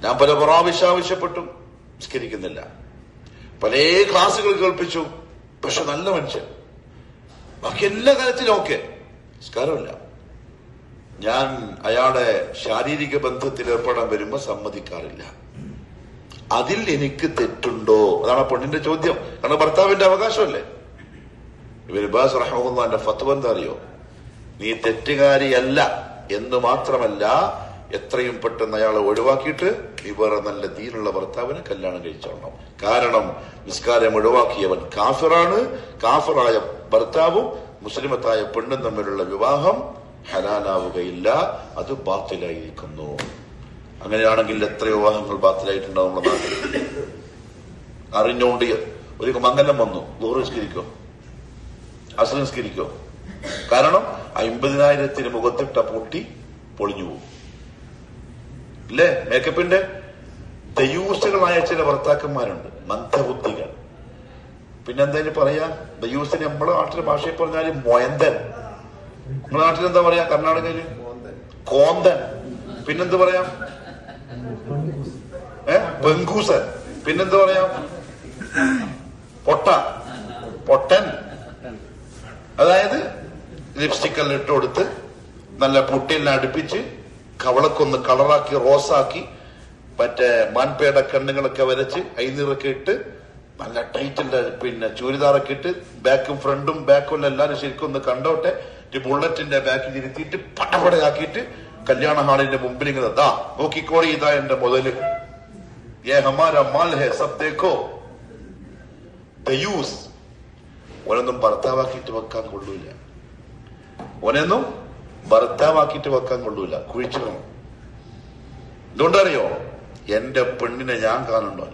ഞാൻ പല പ്രാവശ്യം ആവശ്യപ്പെട്ടു. നിസ്കരിക്കുന്നില്ല. പല ക്ലാസ്സുകൾ കേൾപ്പിച്ചു. പക്ഷെ നല്ല മനുഷ്യൻ. ബാക്കി എല്ലാ കാര്യത്തിലും ഓക്കെ. നിസ്കാരമില്ല. ഞാൻ അയാളെ ശാരീരിക ബന്ധത്തിൽ ഏർപ്പെടാൻ വരുമ്പോ സമ്മതിക്കാറില്ല. അതിൽ എനിക്ക് തെറ്റുണ്ടോ? അതാണ് പെണ്ണിന്റെ ചോദ്യം. കാരണം ഭർത്താവിന്റെ അവകാശമല്ലേ? ഇവർ ബാസ് റഹ്മുല്ലാന്റെ ഫത്വ എന്താ അറിയോ? നീ തെറ്റുകാരിയല്ല എന്ന് മാത്രമല്ല എത്രയും പെട്ടെന്ന് അയാളെ ഒഴിവാക്കിയിട്ട് ഇവരെ നല്ല ദീനുള്ള ഭർത്താവിനെ കല്യാണം കഴിച്ചോണം കാരണം നിസ്കാരം ഒഴിവാക്കിയവൻ കാഫിറാണ്. കാഫിറായ ഭർത്താവും മുസ്ലിമത്തായ പെണ്ണും തമ്മിലുള്ള വിവാഹം ഹലാലാവുകയില്ല. അത് ബാത്തിലായിരിക്കുന്നു. അങ്ങനെയാണെങ്കിൽ എത്ര വിവാഹങ്ങൾ ബാത്തിലായിട്ടുണ്ടാവും നമ്മുടെ നാട്ടിൽ. അറിഞ്ഞുകൊണ്ട് ഒരു മംഗലം വന്നു. ദൂരസ്കരിക്കോ അസംസ്കരിക്കോ കാരണം അമ്പതിനായിരത്തിന് മുഖത്തിട്ട പൊട്ടി പൊളിഞ്ഞു പോകും ഇല്ലേ മേക്കപ്പിന്റെ ദയൂസുകളായ ചില ഭർത്താക്കന്മാരുണ്ട്. മന്ദബുദ്ധികൾ. പിന്നെന്തായാലും പറയാ ദയൂസിന് നമ്മുടെ നാട്ടിലെ ഭാഷയിൽ പറഞ്ഞാൽ മൊയന്തൻ. നമ്മുടെ നാട്ടിൽ എന്താ പറയാ? കർണാടകയിൽ? കോന്തൻ. പിന്നെന്ത് പറയാം? ഏ? ബംഗൂസൻ. പിന്നെന്ത് പറയാം? പൊട്ട. പൊട്ടൻ. അതായത് ലിപ്സ്റ്റിക്കെല്ലാം ഇട്ട് കൊടുത്ത് നല്ല പുട്ടിയെല്ലാം അടുപ്പിച്ച് കവളക്കൊന്ന് കളറാക്കി റോസാക്കി മറ്റേ മാൻപേട കണ്ണുകളൊക്കെ വരച്ച് ഐനീറൊക്കെ ഇട്ട് നല്ല ടൈറ്റിന്റെ പിന്നെ ചൂരിദാറൊക്കെ ഇട്ട് ബാക്കും ഫ്രണ്ടും ബാക്കും എല്ലാവരും ശരിക്കും ഒന്ന് കണ്ടോട്ടെ ബുള്ളറ്റിന്റെ ബാക്കിൽ ഇരുത്തിയിട്ട് പട്ടപടയാക്കിയിട്ട് കല്യാണ ഹാളിന്റെ മുമ്പിൽ ഇങ്ങനെ ദാ നോക്കിക്കോളി ഇതാ എന്റെ മുതൽ. ഏ ഹമാര മാൽ ഹെ സബ് ഓനൊന്നും ഭർത്താവാക്കിയിട്ട് വെക്കാൻ കൊള്ളൂല. ഓനൊന്നും ഭർത്താവാക്കിയിട്ട് വെക്കാൻ കൊള്ളൂല. കുഴിച്ചിടണം എന്തുകൊണ്ടറിയോ എന്റെ പെണ്ണിനെ ഞാൻ കാണണ്ടോ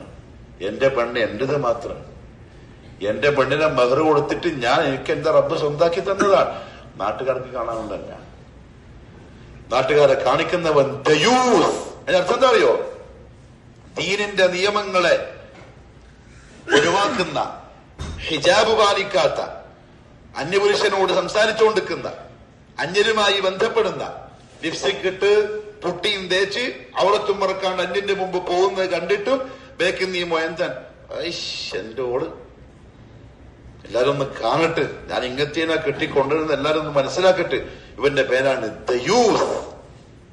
എന്റെ പെണ്ണ് എന്റേത് മാത്രം. എന്റെ പെണ്ണിനെ മഹർ കൊടുത്തിട്ട് ഞാൻ എനിക്ക് എന്റെ റബ്ബ് സ്വന്താക്കി തന്നതാണ്. നാട്ടുകാർക്ക് കാണാനുണ്ടല്ല. നാട്ടുകാരെ കാണിക്കുന്നവൻ അർത്ഥം എന്താ അറിയോ? ദീനിന്റെ നിയമങ്ങളെ ഒഴിവാക്കുന്ന ഹിജാബ് പാലിക്കാത്ത അന്യപുരുഷനോട് സംസാരിച്ചുകൊണ്ടിരിക്കുന്ന അന്യരുമായി ബന്ധപ്പെടുന്ന ലിപ്സ്റ്റിക് ഇട്ട് പുട്ടിയും തേച്ച് അവളത്തും മറക്കാണ്ട് അന്യന്റെ മുമ്പ് പോകുന്നത് കണ്ടിട്ടും ബേക്കിൽ നീ മൊയന്തൻ എന്റെ ഓൾ എല്ലാരും ഒന്ന് കാണട്ടെ. ഞാൻ ഇങ്ങത്തേനാ കെട്ടിക്കൊണ്ടിരുന്ന എല്ലാരും ഒന്ന് മനസ്സിലാക്കട്ടെ. ഇവന്റെ പേരാണ് ദയൂസ്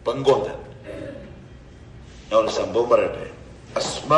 പങ്കോന്തൻ ഞാൻ ഒരു സംഭവം പറയട്ടെ. അസ്മ